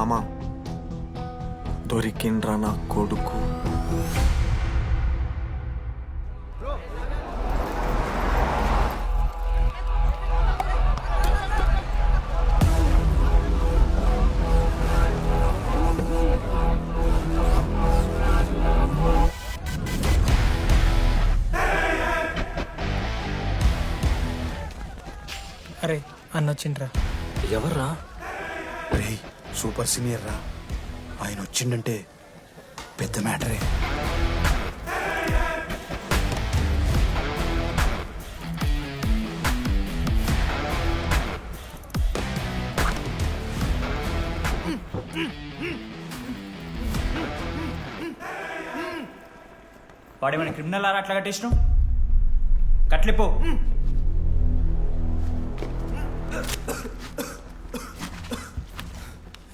మామ. దొరికిండ్రా నా కొడుకు. అరే అన్న వచ్చిండ్రా ఎవర్రా? రే సూపర్ సీనియర్ రా. ఆయన వచ్చిండంటే పెద్ద మ్యాటరే. వాడేమైనా క్రిమినల్ ఆరా అట్లా కట్టేసినావు? కట్లిపో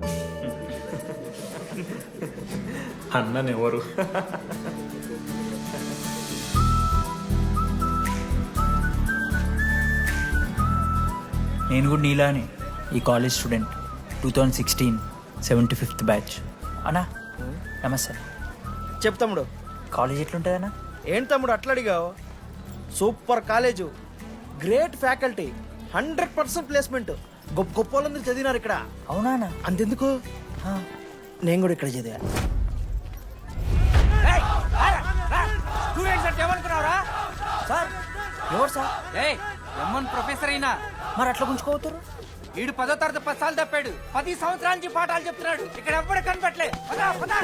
అన్ననెవరు? నేను కూడా నీలానే ఈ college student two thousand sixteen seventy fifth batch అన్నా నమస్తే. చెప్పు తమ్ముడు. కాలేజ్ ఎట్లుంటుందన్నా? ఏంటి తమ్ముడు అట్లా అడిగావు super college. Great faculty hundred percent placement గొప్ప గొప్ప వాళ్ళందరూ చదివినారు ఇక్కడ. అవునా అంతెందుకు? ఆ. నేను కూడా ఇక్కడ చదివా. స్టూడెంట్స్ అంటే ఏమనుకున్నావురా? సార్ ఎవరు సార్? ఏయ్ ఎమ్మన్ ప్రొఫెసర్ అయినా. మరి అట్లా గుంజుకోవతారు వీడు పదో తరగతి పది సార్లు తప్పాడు. పది సంవత్సరాల నుంచి పాఠాలు చెప్తున్నాడు. ఇక్కడ ఎవ్వడు కనపట్లే పదా పదా.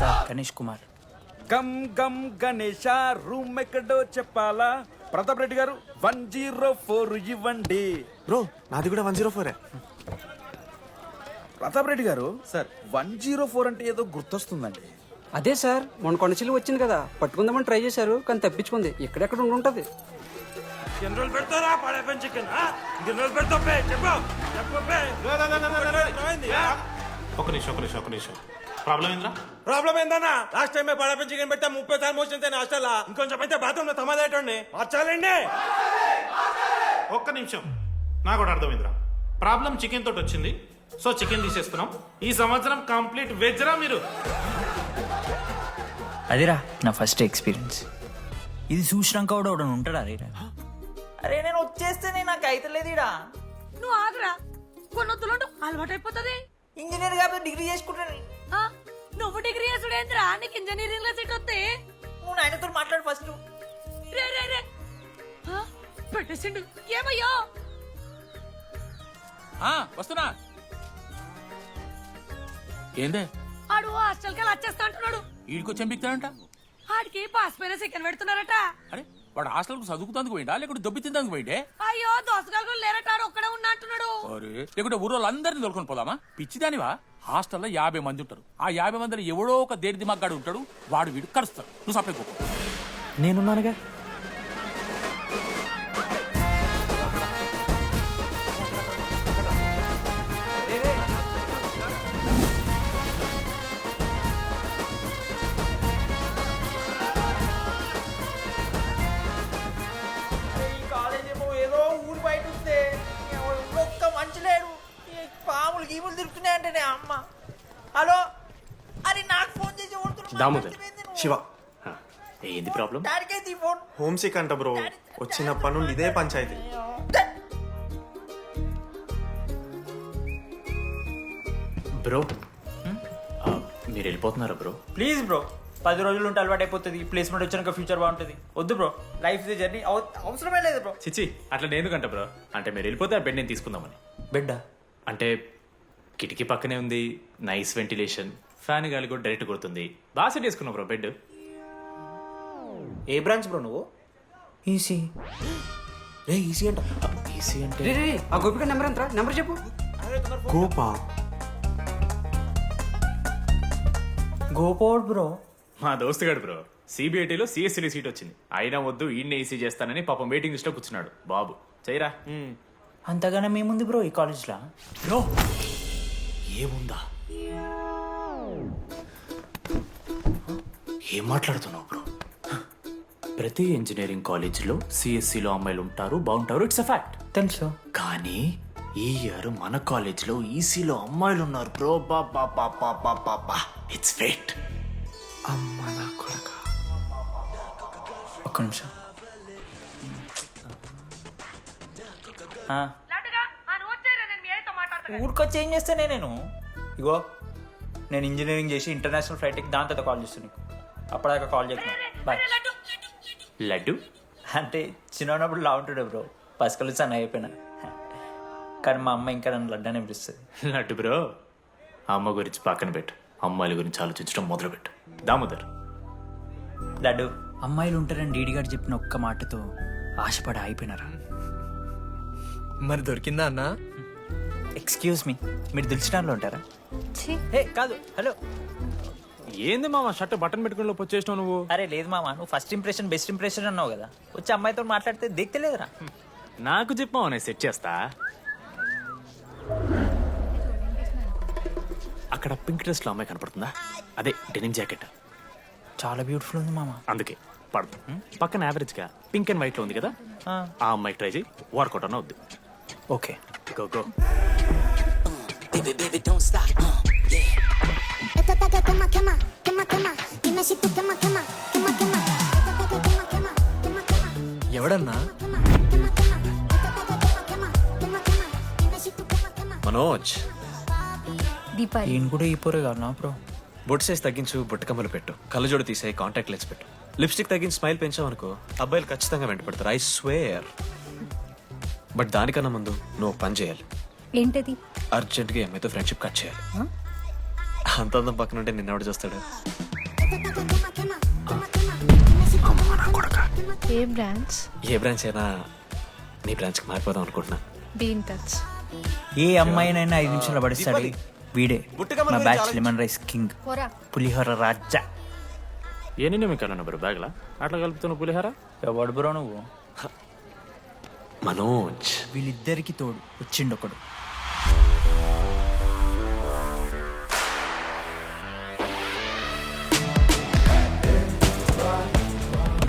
సార్ గణేష్ కుమార్. గమ్ గమ్ గణేష రూమ్ ఎక్కడో చెప్పాలా? ప్రతాప్ రెడ్డి గారు వన్ జీరో ఫోర్ ఇవ్వండి బ్రో నాది కూడా వన్ జీరో ఫోరే ప్రతాప్ రెడ్డి గారు సార్ వన్ జీరో ఫోర్ అంటే ఏదో గుర్తొస్తుందండి అదే సార్ మొన్న కొండచిల్లి వచ్చింది కదా పట్టుకుందామని ట్రై చేశారు కానీ తప్పించుకుంది ఎక్కడెక్కడ ఉండి ఉంటుంది ఒక నిమిషం ఒక నిమిషం ఒక నిమిషం ప్రాబ్లం ఏంద్రా? ప్రాబ్లం ఏందన్నా? లాస్ట్ టైం పడపం చికెన్ పెట్టా ముప్పై సార్లు మోషన్ హాస్టల్ ఇంకొంచెం అయితే బాత్రూమ్లో తమాదేటండి మార్చాలండి. ఒక్క నిమిషం. నాకు కూడా అర్థమైందిరా. ప్రాబ్లం చికెన్ తోటి వచ్చింది. సో చికెన్ తీసేస్తున్నాం ఈ సంవత్సరం కంప్లీట్ వెజ్ రా మీరు? అదిరా నా ఫస్ట్ ఎక్స్పీరియన్స్ ఇది చూసినాక కూడా ఒకడు ఉంటాడా? రే. అరే నేను వచ్చేస్తేనే నాకు అయితలేదు ఇడా నువ్వు ఆగరా. కొన్నొత్తులుంటూ అలవాటు అయిపోతుంది ఇంజనీర్ కాబట్టి డిగ్రీ చేసుకుంటాను. నువ్వు డిగ్రీ చేసుడేంద్రా నీకు ఇంజనీరింగ్లో సీట్ వస్తే? నువ్వు నాయనతో మాట్లాడు ఫస్ట్ రే రే రే. ఆ, పెట్టేసిండు ఏమయ్యో? వస్తున్నా. ఏందే? ఆడు హాస్టల్కి వచ్చేస్తా అంటున్నాడు. వీడికి చెంపిస్తాడంట? ఆడికి పాస్ పైన చికెన్ పెడుతున్నారట. అరే వాడు హాస్టల్కు చదువుకుతానికి పోయిండా? లేకుంటే దొబ్బి తిందానికి పోయిండే? అయ్యో దోసగాళ్ళు అంటున్నాడు లేకుంటే ఊరు వాళ్ళందరినీ దొరుకుని పోదామా? పిచ్చిదానివా? హాస్టల్లో యాభై మంది ఉంటారు. ఆ యాభై మందిలో ఎవడో ఒక దేడి దిమాగ్గాడు ఉంటాడు వాడు వీడు కరుస్తాడు. నువ్వు సప్లై నేనున్నానుగా? దామోదర్. శివ. ఏంది ప్రాబ్లం? హోమ్ సిక్ అంట బ్రో. వచ్చినప్పటి నుండి ఇదే పంచాయతీ. బ్రో మీరు వెళ్ళిపోతున్నారా బ్రో? ప్లీజ్ బ్రో పది రోజులు ఉంటే అలవాటు అయిపోతుంది ప్లేస్మెంట్ వచ్చినాక ఫ్యూచర్ బాగుంటుంది. వద్దు బ్రో లైఫ్ జర్నీ అవసరమే లేదు బ్రో. చిచ్చి అట్లా నేను ఎందుకంట బ్రో? అంటే మీరు వెళ్ళిపోతే ఆ బెడ్ నేను తీసుకుందామని. బిడ్డ అంటే కిటికీ పక్కనే ఉంది నైస్ వెంటిలేషన్ ఫ్యాన్ గాలి కూడా డైరెక్ట్ కొడుతుంది. బాగా సెట్ చేసుకున్నావు బ్రో బెడ్. ఏ బ్రాంచ్ బ్రో నువ్వు? ఈసీ రే ఈసీ అంట. ఈసీ అంటే? రే రే ఆ గోపిక నెంబర్ ఎంత నెంబర్ చెప్పు. గోపా. గోపోడ్ బ్రో. మా దోస్తు గాడు బ్రో సిబిఐటీలో సిఎస్సీ సీట్ వచ్చింది. అయినా వద్దు ఈయన ఈసీ చేస్తానని పాపం వెయిటింగ్ లిస్ట్లో కూర్చున్నాడు బాబు. చేయరా అంతగానే మేముంది బ్రో ఈ కాలేజ్లో? బ్రో ఏముందా? ఏం మాట్లాడుతున్నావు బ్రో? ప్రతి ఇంజనీరింగ్ కాలేజీలో సిఎస్సిలో అమ్మాయిలు ఉంటారు బాగుంటారు ఇట్స్ అ ఫ్యాక్ట్ తెలుసు. కానీ ఈ ఇయర్ మన కాలేజీలో ఈసీలో అమ్మాయిలు ఉన్నారు బ్రో. బా బా బా బా బా బా బా. ఇట్స్ ఫేట్ అమ్మ నా కొడక. ఒక్క నిమిషం. ఆ, ఊరికొచ్చి ఏం చేస్తానే నేను. ఇగో నేను ఇంజనీరింగ్ చేసి ఇంటర్నేషనల్ ఫ్లైట్కి దాని తర్వాత కాల్ చేస్తాను నీకు. అప్పటిదాకా కాల్ చేస్తున్నా. బాయ్ లడ్డు? లడ్డు అంటే చిన్నప్పుడు లా ఉంటాడు బ్రో పసుకలు సన్న అయిపోయినా. కానీ మా అమ్మ ఇంకా నన్ను లడ్డానే పిలుస్తుంది. లడ్డు బ్రో అమ్మ గురించి పక్కన పెట్టు. అమ్మాయిల గురించి ఆలోచించడం మొదలుపెట్టు. దామోదర్. లడ్డు. అమ్మాయిలు ఉంటారని డీడీ గారు చెప్పిన ఒక్క మాటతో ఆశపడి అయిపోయినారా మరి దొరికిందా అన్నా? ఎక్స్క్యూజ్ మీ మీరు దిల్చడంలో ఉంటారా? ఏ కాదు. హలో ఏంది మామ షర్ట్ బటన్ పెట్టుకుని లోపు వచ్చేసినావు నువ్వు? అరే లేదు మామ నువ్వు ఫస్ట్ ఇంప్రెషన్ బెస్ట్ ఇంప్రెషన్ అన్నావు కదా. వచ్చి అమ్మాయితో మాట్లాడితే దిక్తలేదురా. నాకు చెప్పావు నేను సెట్ చేస్తా. అక్కడ పింక్ డ్రెస్లో అమ్మాయి కనపడుతుందా? అదే డెనిమ్ జాకెట్ చాలా బ్యూటిఫుల్ ఉంది మామ. అందుకే పడదు. పక్కన యావరేజ్గా పింక్ అండ్ వైట్లో ఉంది కదా? ఆ, అమ్మాయి ట్రై చేయి వర్కౌట్ అన్న వద్దు. Okay. Go go Esto está que quema, quema, ఎవడన్నా. మనోజ్. దీపాలి ఈయన కూడా ఈ పోరే కాదు నా బ్రో. బొట్టు సైజ్ తగ్గించు బుట్టకమ్మలు పెట్టు. కళ్ళజోడు తీసేయి కాంటాక్ట్ లెన్స్ పెట్టు. లిప్స్టిక్ తగ్గించి స్మైల్ పెంచావనుకో అబ్బాయిలు ఖచ్చితంగా వెంట పెడతారు ఐ స్వేర్ బట్ దానికన్నా ముందు నువ్వు పని చేయాలి. ఏంటది? అర్జెంట్గా అమ్మాయితో ఫ్రెండ్షిప్ కట్ చేయాలి. అంత అందం పక్కన ఉంటే చూస్తాడు quema, quema, quema. ఏ బ్రాంచ్? ఏ బ్రాంచ్ అయినా నీ బ్రాంచ్కి మారిపోదాం అనుకుంటున్నా. Be in touch. ఏ అమ్మాయినైనా ఐదు నిమిషాలు పడిస్తాడు. వీడే. మా బ్యాచ్ లెమన్ రైస్ కింగ్. పులిహోర రాజా. ఎన్ని మీకు బ్రో? బ్యాగ్లా? అట్లా కలుపుతున్న పులిహార? ఎవడు బ్రో నువ్వు? మనోజ్. వీళ్ళిద్దరికి తోడు. వచ్చిండు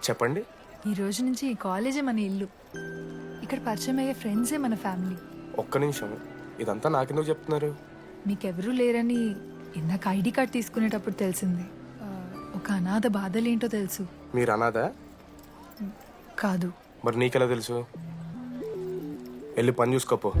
చెప్పండి. ఈ రోజు నుంచి ఈ కాలేజే మన ఇల్లు. ఇక్కడ పరిచయం అయ్యే ఫ్రెండ్సే మన ఫ్యామిలీ. ఒక్క నిమిషం. ఇదంతా నాకెందుకు చెప్తున్నారు? మీకెవరూ లేరని ఇందాక ఐడి కార్డ్ తీసుకునేటప్పుడు తెలిసింది. ఆ, ఒక అనాథ బాధలేంటో తెలుసు. మీరు అనాదా కాదు. మరి నీకెలా తెలుసు? వెళ్ళి పని చూసుకోపో.